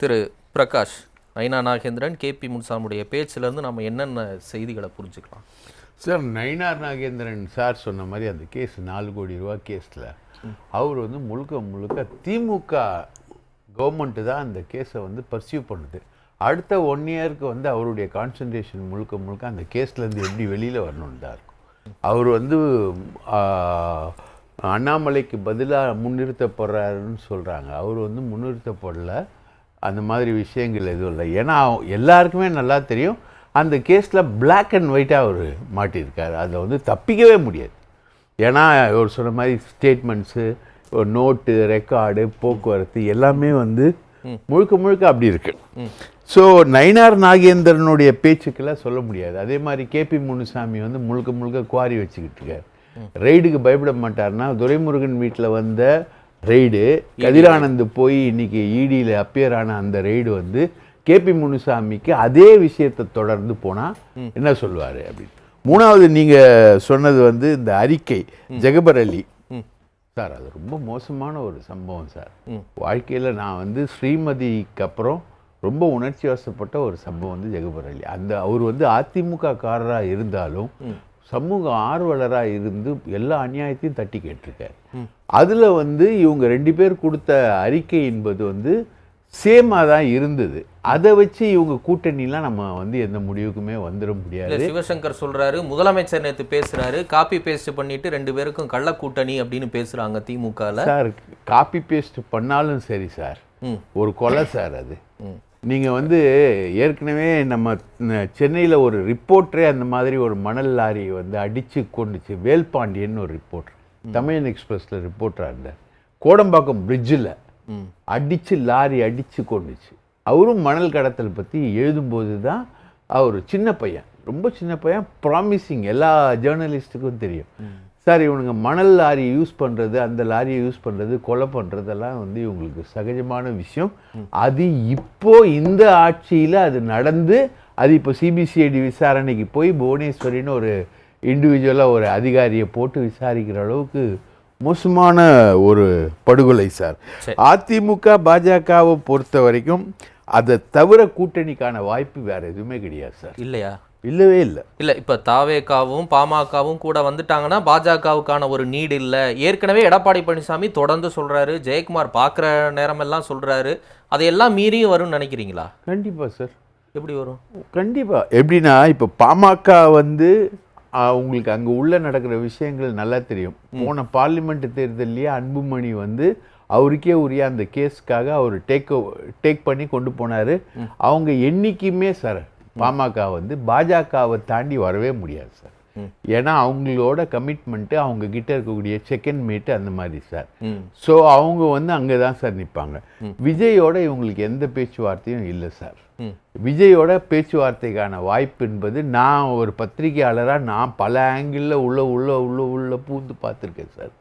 திரு Prakash Nainar Nagendran K P முன்சாமுடைய பேச்சிலேருந்து நம்ம என்னென்ன செய்திகளை புரிஞ்சுக்கலாம்? சார் நயினார் நாகேந்திரன் சார் சொன்ன மாதிரி அந்த கேஸ் நாலு கோடி ரூபா கேஸில் அவர் வந்து முழுக்க முழுக்க திமுக கவர்மெண்ட்டு தான் அந்த கேஸை வந்து பர்சியூ பண்ணுது. அடுத்த ஒன் இயருக்கு வந்து அவருடைய கான்சன்ட்ரேஷன் முழுக்க முழுக்க அந்த கேஸ்லேருந்து எப்படி வெளியில் வரணும்னு தான் இருக்கும். அவர் வந்து அண்ணாமலைக்கு பதிலாக முன்னிறுத்தப்படுறாருன்னு சொல்கிறாங்க அவர் வந்து முன்னிறுத்தப்படல. அந்த மாதிரி விஷயங்கள் எதுவும் இல்லை. ஏன்னா எல்லாருக்குமே நல்லா தெரியும் அந்த கேஸில் Black அண்ட் ஒயிட்டாக அவர் மாட்டியிருக்காரு. அதில் வந்து தப்பிக்கவே முடியாது. ஏன்னா அவர் சொன்ன மாதிரி ஸ்டேட்மெண்ட்ஸு நோட்டு ரெக்கார்டு போக்குவரத்து எல்லாமே வந்து முழுக்க முழுக்க அப்படி இருக்கு. ஸோ நயினார் நாகேந்திரனுடைய பேச்சுக்கெல்லாம் சொல்ல முடியாது. அதே மாதிரி கேபி முனுசாமி வந்து முழுக்க முழுக்க குவாரி வச்சுக்கிட்டு இருக்காரு. ரெய்டுக்கு பயப்பட மாட்டார்னா துரைமுருகன் வீட்டில் வந்த ரெய்டு. கதிரானந்த் போய் இன்னைக்கு இடியில் அப்பியர் ஆன அந்த ரெய்டு வந்து கேபி முனுசாமிக்கு அதே விஷயத்தை தொடர்ந்து போனால் என்ன சொல்லுவார் அப்படின்னு. மூணாவது நீங்கள் சொன்னது வந்து இந்த அறிக்கை ஜெகபர் அலி. சார் அது ரொம்ப மோசமான ஒரு சம்பவம் சார். வாழ்க்கையில் நான் வந்து ஸ்ரீமதிக்கு அப்புறம் ரொம்ப உணர்ச்சி வசப்பட்ட ஒரு சம்பவம் வந்து ஜெகபர் அலி. அந்த அவர் வந்து அதிமுக காரராக இருந்தாலும் சமூக ஆர்வலராக இருந்து எல்லா அநியாயத்தையும் தட்டி கேட்டிருக்காரு. அதில் வந்து இவங்க ரெண்டு பேர் கொடுத்த அறிக்கை என்பது வந்து சேமாக தான் இருந்தது. அதை வச்சு இவங்க கூட்டணிலாம் நம்ம வந்து எந்த முடிவுக்குமே வந்துட முடியாது. சிவசங்கர் சொல்றாரு முதலமைச்சர் நேத்து பேசுறாரு காப்பி பேஸ்ட் பண்ணிட்டு ரெண்டு பேருக்கும் கள்ள கூட்டணி அப்படின்னு பேசுறாங்க திமுகல. சார் காப்பி பேஸ்ட் பண்ணாலும் சரி சார். ஒரு கொலை சார் அது. நீங்க வந்து ஏற்கனவே நம்ம சென்னையில் ஒரு ரிப்போர்ட்டரே அந்த மாதிரி ஒரு மணல் லாரி வந்து அடிச்சு கொண்டுச்சு. வேல்பாண்டியன் ஒரு ரிப்போர்ட்டர். தமிழன் எக்ஸ்பிரஸ்ல ரிப்போர்ட்டராக இருந்தார். கோடம்பாக்கம் பிரிட்ஜில் அடிச்சு லாரி அடிச்சு கொண்டுச்சு. அவரும் மணல் கடத்தல் பற்றி எழுதும்போது தான் அவர் சின்ன பையன். ரொம்ப சின்ன பையன். ப்ராமிசிங் எல்லா ஜேர்னலிஸ்ட்டுக்கும் தெரியும். சார் இவனுங்க மணல் லாரி யூஸ் பண்ணுறது அந்த லாரியை யூஸ் பண்ணுறது கொலை பண்ணுறதெல்லாம் வந்து இவங்களுக்கு சகஜமான விஷயம். அது இப்போ இந்த ஆட்சியில் அது நடந்து அது இப்போ சிபிசிஐடி விசாரணைக்கு போய் புவனேஸ்வரின்னு ஒரு இண்டிவிஜுவலாக ஒரு அதிகாரியை போட்டு விசாரிக்கிற அளவுக்கு மோசமான ஒரு படுகொலை சரி. அதிமுக பாஜகவை பொறுத்த வரைக்கும் அதை தவிர கூட்டணிக்கான வாய்ப்பு வேற எதுவுமே கிடையாது சார். இல்லையா? இல்லவே இல்லை. இல்ல இப்ப தாவேகாவும் பாமகவும் கூட வந்துட்டாங்கன்னா பாஜகவுக்கான ஒரு நீடு இல்ல. ஏற்கனவே எடப்பாடி பழனிசாமி தொடர்ந்து சொல்றாரு ஜெயக்குமார் பார்க்குற நேரமெல்லாம் சொல்றாரு. அதையெல்லாம் மீறியும் வரும்னு நினைக்கிறீங்களா? கண்டிப்பாக சார் எப்படி வரும்? கண்டிப்பா. எப்படின்னா இப்போ பாமக வந்து உங்களுக்கு அங்க உள்ள நடக்கிற விஷயங்கள் நல்லா தெரியும். போன பார்லிமெண்ட் தேர்தல்லையே அன்புமணி வந்து அவருக்கே உரிய அந்த கேஸ்க்காக அவர் டேக் டேக் பண்ணி கொண்டு போனாரு. அவங்க என்னைக்குமே சார் பாமக வந்து பாஜகவை தாண்டி வரவே முடியாது சார். ஏன்னா அவங்களோட கமிட்மெண்ட்டு அவங்க கிட்ட இருக்கக்கூடிய செகண்ட் மேட்டு அந்த மாதிரி சார். ஸோ அவங்க வந்து அங்கே தான் சார் நிற்பாங்க விஜயோட இவங்களுக்கு எந்த பேச்சுவார்த்தையும் இல்லை சார். விஜயோட பேச்சுவார்த்தைக்கான வாய்ப்பு என்பது நான் ஒரு பத்திரிகையாளராக நான் பல ஆங்கிளில் உள்ள உள்ள உள்ள உள்ள பூந்து பார்த்துருக்கேன் சார்.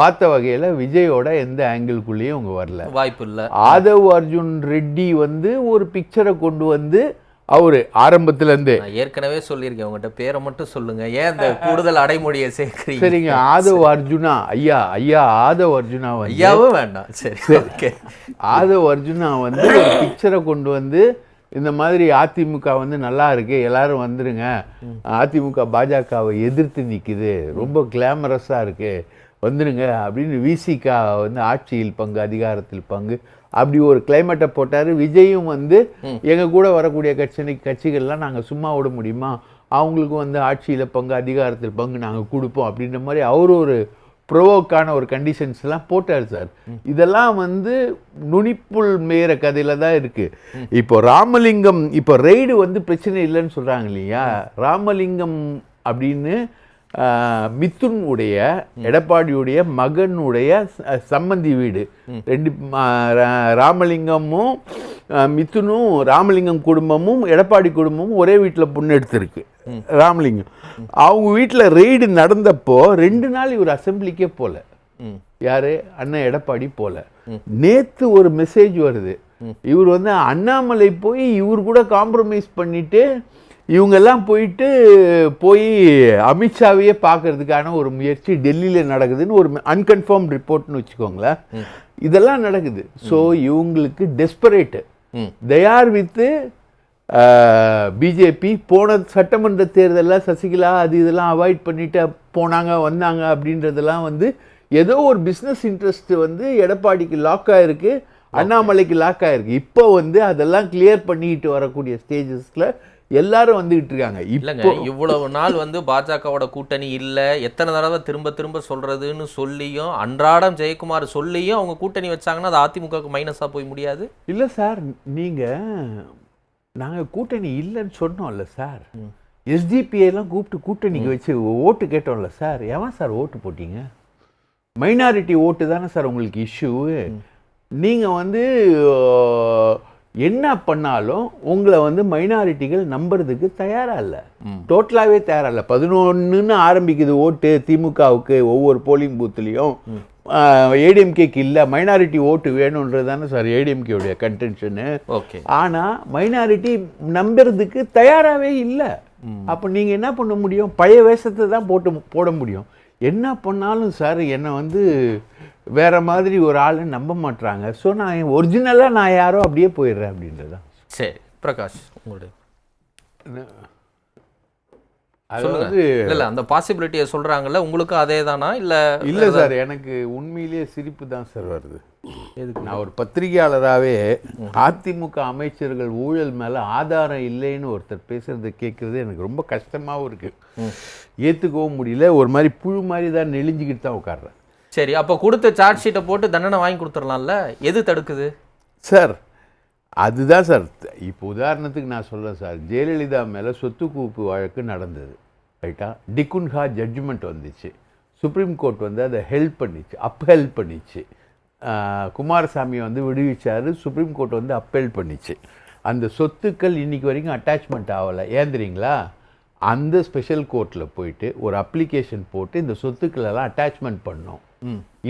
பார்த்த வகையில் விஜயோட எந்த ஆங்கிள்குள்ளேயும் அவங்க வரல. வாய்ப்பு இல்ல. ஆதவ் அர்ஜுன் ரெட்டி வந்து ஒரு பிக்சரை கொண்டு வந்து அவர் ஆரம்பத்துலேருந்தே. ஏற்கனவே சொல்லியிருக்கேன் உங்ககிட்ட பேரை மட்டும் சொல்லுங்க. ஏன் இந்த கூடுதல் அடைமொழியை சேர்க்கிறீங்க? சரிங்க ஆதவ் அர்ஜுனா. ஐயா ஐயா ஆதவ் அர்ஜுனா வந்து ஐயாவும் வேண்டாம். சரி ஓகே. ஆதவ் அர்ஜுனா வந்து ஒரு பிக்சரை கொண்டு வந்து இந்த மாதிரி அதிமுக வந்து நல்லா இருக்கு எல்லாரும் வந்துருங்க. அதிமுக பாஜகவை எதிர்த்து நிக்குது. ரொம்ப கிளாமரஸாக இருக்கு. வந்துருங்க அப்படின்னு விசிகா வந்து ஆட்சியில் பங்கு அதிகாரத்தில் பங்கு அப்படி ஒரு கிளைமேட்டை போட்டாரு. விஜயும் வந்து எங்க கூட வரக்கூடிய கட்சி கட்சிகள்லாம் நாங்க சும்மா விட முடியுமா? அவங்களுக்கு வந்து ஆட்சியில பங்கு அதிகாரத்தில் பங்கு நாங்க கொடுப்போம் அப்படின்ற மாதிரி அவர் ஒரு ப்ரோவோக்கான ஒரு கண்டிஷன்ஸ் எல்லாம் போட்டார் சார். இதெல்லாம் வந்து நுனிப்புள் மேற கதையில தான் இருக்கு. இப்போ ராமலிங்கம் இப்போ ரெய்டு வந்து பிரச்சனை இல்லைன்னு சொல்றாங்க இல்லையா? ராமலிங்கம் அப்படின்னு உடைய எடப்பாடியுடைய மகனுடைய சம்மந்தி வீடு. ரெண்டு ராமலிங்கமும் ஆஹ், மிதுனும் ராமலிங்கம் குடும்பமும் எடப்பாடி குடும்பமும் ஒரே வீட்டில் பொண்ணு எடுத்திருக்கு. ராமலிங்கம். அவங்க வீட்டில் ரெய்டு நடந்தப்போ ரெண்டு நாள் இவர் அசெம்பிளிக்கே போல. யாரு? அண்ணன் எடப்பாடி போல. நேத்து ஒரு மெசேஜ் வருது. இவர் வந்து அண்ணாமலை போய் இவர் கூட காம்ப்ரமைஸ் பண்ணிட்டு இவங்கெல்லாம் போயிட்டு போய் அமித்ஷாவையே பார்க்கறதுக்கான ஒரு முயற்சி டெல்லியில் நடக்குதுன்னு ஒரு அன்கன்ஃபார்ம் ரிப்போர்ட்னு வச்சுக்கோங்களேன். இதெல்லாம் நடக்குது. ஸோ இவங்களுக்கு டெஸ்பரேட்டு are வித்து பிஜேபி போன சட்டமன்ற தேர்தலில் சசிகலா அது இதெல்லாம் அவாய்ட் பண்ணிட்டு போனாங்க வந்தாங்க அப்படின்றதெல்லாம் வந்து ஏதோ ஒரு பிஸ்னஸ் இன்ட்ரெஸ்ட் வந்து எடப்பாடிக்கு லாக் ஆயிருக்கு அண்ணாமலைக்கு லாக் ஆயிருக்கு. இப்போ வந்து அதெல்லாம் கிளியர் பண்ணிட்டு வரக்கூடிய ஸ்டேஜஸ்ல எல்லாரும் வந்துகிட்டு இருக்காங்க இல்லைங்க இவ்வளவு நாள் வந்து பாஜகவோட கூட்டணி இல்லை. எத்தனை தடவை திரும்ப திரும்ப சொல்றதுன்னு சொல்லியும் அன்றாடம் ஜெயக்குமார் சொல்லியும் அவங்க கூட்டணி வச்சாங்கன்னா அது அதிமுகவுக்கு மைனஸா போய் முடியாது? இல்லை சார் நீங்கள் நாங்கள் கூட்டணி இல்லைன்னு சொன்னோம்ல சார். எஸ்டிபிஐலாம் கூப்பிட்டு கூட்டணிக்கு வச்சு ஓட்டு கேட்டோம்ல சார். எவன் சார் ஓட்டு போட்டீங்க? மைனாரிட்டி ஓட்டு தானே சார் உங்களுக்கு இஷ்யூ நீங்கள் வந்து என்ன பண்ணாலும் உங்களை வந்து மைனாரிட்டிகள் நம்புறதுக்கு தயாராக இல்லை. டோட்டலாகவே தயாராக இல்லை. பதினொன்றுன்னு ஆரம்பிக்குது ஓட்டு திமுகவுக்கு ஒவ்வொரு போலிங் பூத்துலேயும் ஏடிஎம்கேக்கு இல்லை. மைனாரிட்டி ஓட்டு வேணுன்றது தானே சார் ஏடிஎம்கேவுடைய கன்டென்ஷனு ஓகே. ஆனால் மைனாரிட்டி நம்புறதுக்கு தயாராகவே இல்லை. அப்போ நீங்கள் என்ன பண்ண முடியும்? பழைய வேஷத்தை தான் போட்டு போட முடியும். என்ன பண்ணாலும் சார் என்னை வந்து வேறு மாதிரி ஒரு ஆளை நம்ப மாட்றாங்க. ஸோ நான் ஒரிஜினலாக நான் யாரோ அப்படியே போயிடுறேன் அப்படின்றது தான் சரி பிரகாஷ் உங்களுடைய அது வந்து இல்ல அந்த பாசிபிலிட்டியை சொல்றாங்கல்ல உங்களுக்கும் அதே தானா இல்ல இல்லை சார் எனக்கு உண்மையிலேயே சிரிப்பு தான் சார் வருது. எதுக்கு? நான் ஒரு பத்திரிகையாளராகவே அதிமுக அமைச்சர்கள் ஊழல் மேலே ஆதாரம் இல்லைன்னு ஒருத்தர் பேசுறதை கேட்குறது எனக்கு ரொம்ப கஷ்டமாகவும் இருக்கு. ஏற்றுக்கவும் முடியல ஒரு மாதிரி புழு மாதிரி தான் நெளிஞ்சிக்கிட்டு தான் உட்கார்றேன். சரி அப்ப கொடுத்த சார்ஜ் ஷீட்டை போட்டு தண்டனை வாங்கி கொடுத்துடலாம்ல? எது தடுக்குது? சார் அதுதான் சார் இப்போ உதாரணத்துக்கு நான் சொல்கிறேன் சார் ஜெயலலிதா மேலே சொத்து குவிப்பு வழக்கு நடந்தது ரைட்டா? டிகுன்ஹா ஜட்ஜ்மெண்ட் வந்துச்சு. சுப்ரீம் கோர்ட் வந்து அதை ஹெல்ப் பண்ணிச்சு அப்ஹெல்ப் பண்ணிச்சு. குமாரசாமி வந்து விடுவிச்சார் சுப்ரீம் கோர்ட் வந்து அப்பீல் பண்ணிச்சு. அந்த சொத்துக்கள் இன்றைக்கி வரைக்கும் அட்டாச்மெண்ட் ஆகலை ஏந்திரிங்களா அந்த ஸ்பெஷல் கோர்ட்டில் போயிட்டு ஒரு அப்ளிகேஷன் போட்டு இந்த சொத்துக்களெல்லாம் அட்டாச்மெண்ட் பண்ணோம்.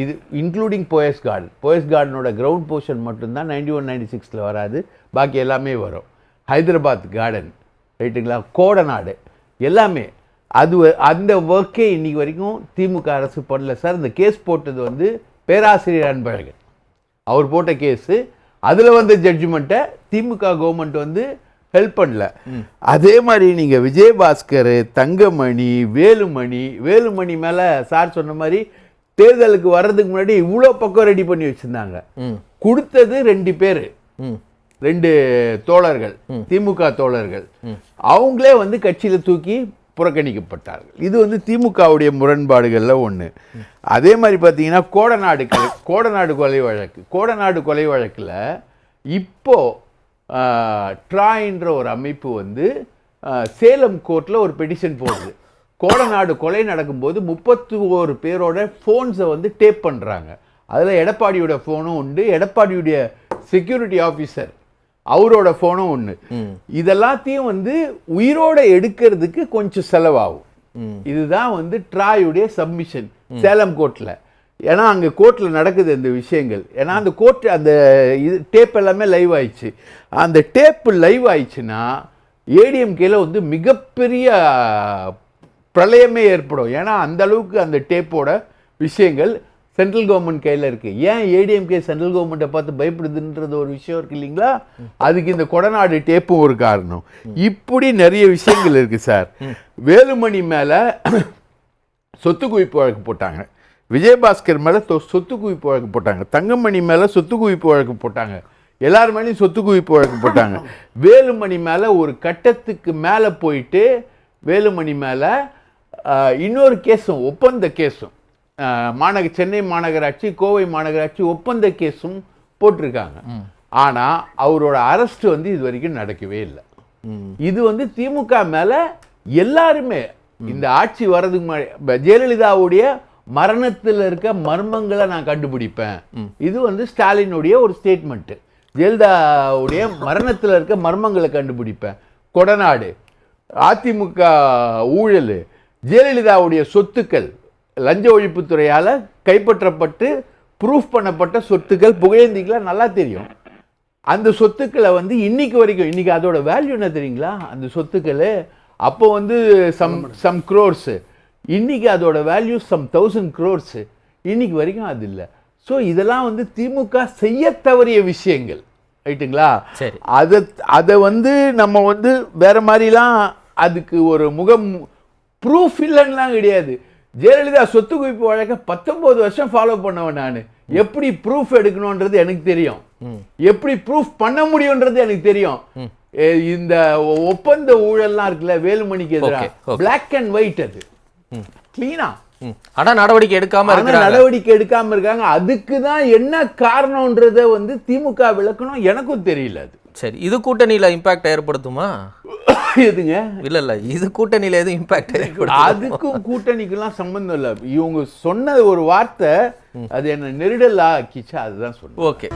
இது இன்க்ளூடிங் போயஸ் கார்டன் போயஸ் கார்டனோட கிரவுண்ட் போர்ஷன் மட்டும்தான் நைன்டி ஒன் நைன்டி சிக்ஸில் வராது. பாக்கி எல்லாமே வரும். ஹைதராபாத் கார்டன் ரைட்டுங்களா கோடநாடு. எல்லாமே. அது அந்த ஒர்க்கே இன்னைக்கு வரைக்கும் திமுக அரசு பண்ணல. சார் இந்த கேஸ் போட்டது வந்து பேராசிரியர் அன்பழகன். அவர் போட்ட கேஸு அதில் வந்த ஜட்ஜ்மெண்ட்டை திமுக கவர்மெண்ட் வந்து ஹெல்ப் பண்ணல. அதே மாதிரி நீங்கள் விஜயபாஸ்கர் தங்கமணி வேலுமணி வேலுமணி மேலே சார் சொன்ன மாதிரி தேர்தலுக்கு வர்றதுக்கு முன்னாடி இவ்வளோ பக்கம் ரெடி பண்ணி வச்சுருந்தாங்க. கொடுத்தது ரெண்டு பேர். ரெண்டு தோழர்கள் திமுக தோழர்கள். அவங்களே வந்து கட்சியில் தூக்கி புறக்கணிக்கப்பட்டார்கள். இது வந்து திமுகவுடைய முரண்பாடுகளில் ஒன்று அதே மாதிரி பார்த்தீங்கன்னா கோடநாடு கோடநாடு கொலை வழக்கு. கோடநாடு கொலை வழக்கில் இப்போ ஆஹ், ட்ராய்ன்ற ஒரு அமைப்பு வந்து சேலம் கோர்ட்டில் ஒரு பெட்டிஷன் போடுது. கோடநாடு கொலை நடக்கும்போது முப்பத்தி ஓரு பேரோட ஃபோன்ஸை வந்து டேப் பண்ணுறாங்க அதில் எடப்பாடியோட ஃபோனும் உண்டு எடப்பாடியுடைய செக்யூரிட்டி ஆஃபீஸர் அவரோட ஃபோனும் ஒன்று இதெல்லாத்தையும் வந்து உயிரோட எடுக்கிறதுக்கு கொஞ்சம் செலவாகும். இதுதான் வந்து ட்ராயுடைய சப்மிஷன் சேலம் கோர்ட்டில் ஏன்னா அங்கே கோர்ட்டில் நடக்குது இந்த விஷயங்கள். ஏன்னா அந்த கோர்ட் அந்த இது டேப் எல்லாமே லைவ் ஆயிடுச்சு. அந்த டேப் லைவ் ஆயிடுச்சுன்னா ஏடிஎம்கேல வந்து மிகப்பெரிய பிரளயமே ஏற்படும். ஏன்னா அந்த அளவுக்கு அந்த டேப்போட விஷயங்கள் சென்ட்ரல் கவர்மெண்ட் கையில் இருக்குது ஏன் ஏடிஎம்கே சென்ட்ரல் கவர்மெண்ட்டை பார்த்து பயப்படுதுன்றது ஒரு விஷயம் இருக்கு இல்லைங்களா? அதுக்கு இந்த கொடநாடு டேப்பும் ஒரு காரணம். இப்படி நிறைய விஷயங்கள் இருக்குது சார். வேலுமணி மேலே சொத்து குவிப்பு வழக்கு போட்டாங்க. விஜயபாஸ்கர் மேலே சொத்து குவிப்பு வழக்கு போட்டாங்க. தங்கமணி மேலே சொத்து குவிப்பு வழக்கு போட்டாங்க. எல்லார் மேலேயும் சொத்து குவிப்பு வழக்கு போட்டாங்க. வேலுமணி மேலே ஒரு கட்டத்துக்கு மேலே போயிட்டு வேலுமணி மேலே இன்னொரு கேஸும் ஒப்பந்த கேஸும். மாநக சென்னை மாநகராட்சி கோவை மாநகராட்சி ஒப்பந்த கேஸும் போட்டிருக்காங்க. ஆனால் அவரோட அரெஸ்ட் வந்து இது வரைக்கும் நடக்கவே இல்லை. இது வந்து திமுக மேல எல்லாருமே இந்த ஆட்சி வர்றதுக்கு முன்னாடி ஜெயலலிதாவுடைய மரணத்தில் இருக்க மர்மங்களை நான் கண்டுபிடிப்பேன். இது வந்து ஸ்டாலினுடைய ஒரு ஸ்டேட்மெண்ட் ஜெயலலிதாவுடைய மரணத்தில் இருக்க மர்மங்களை கண்டுபிடிப்பேன். கொடநாடு அதிமுக ஊழல் ஜெயலலிதாவுடைய சொத்துக்கள் லஞ்ச ஒழிப்புத்துறையால் கைப்பற்றப்பட்டு ப்ரூஃப் பண்ணப்பட்ட சொத்துக்கள் புகழேந்திக்கெல்லாம் நல்லா தெரியும். அந்த சொத்துக்களை வந்து இன்னைக்கு வரைக்கும் இன்னைக்கு அதோட வேல்யூ என்ன தெரியுங்களா? அந்த சொத்துக்கள் அப்போ வந்து சம் சம் க்ரோர்ஸு இன்னைக்கு அதோட வேல்யூ சம் தௌசண்ட் க்ரோர்ஸு இன்னைக்கு வரைக்கும் அது இல்லை. ஸோ இதெல்லாம் வந்து திமுக செய்ய தவறிய விஷயங்கள். ரைட்டுங்களா? அதை அதை வந்து நம்ம வந்து வேற மாதிரிலாம் அதுக்கு ஒரு முகம் ப்ரூஃப் இல்லைன்னுலாம் கிடையாது. ஜெயலலிதா சொத்து குவிப்பு வழக்க பத்தொன்பது வருஷம் ஃபாலோ பண்ணவன் நான். எப்படி ப்ரூஃப் எடுக்கணுன்றது எனக்கு தெரியும். எப்படி ப்ரூஃப் பண்ண முடியுன்றது எனக்கு தெரியும். இந்த ஒப்பந்த ஊழல்லாம் இருக்குல்ல வேலுமணிக்கு எதிராக. பிளாக் அண்ட் ஒயிட் அது. கிளீனா. ஆனா நடவடிக்கை எடுக்காம நடவடிக்கை எடுக்காம இருக்காங்க. அதுக்கு தான் என்ன காரணம்ன்றத வந்து திமுக விளக்கணும் எனக்கும் தெரியல அது. சரி இது கூட்டணியில இம்பாக்ட் ஏற்படுத்துமா? எதுங்க? இல்ல இல்ல இது கூட்டணியில எதுவும் இம்பாக்ட் அதுக்கும் கூட்டணிக்கெல்லாம் சம்பந்தம் இல்லை. இவங்க சொன்ன ஒரு வார்த்தை அது என்ன நெருடல் ஆக்கிச்சா அதுதான் சொன்னேன் ஓகே.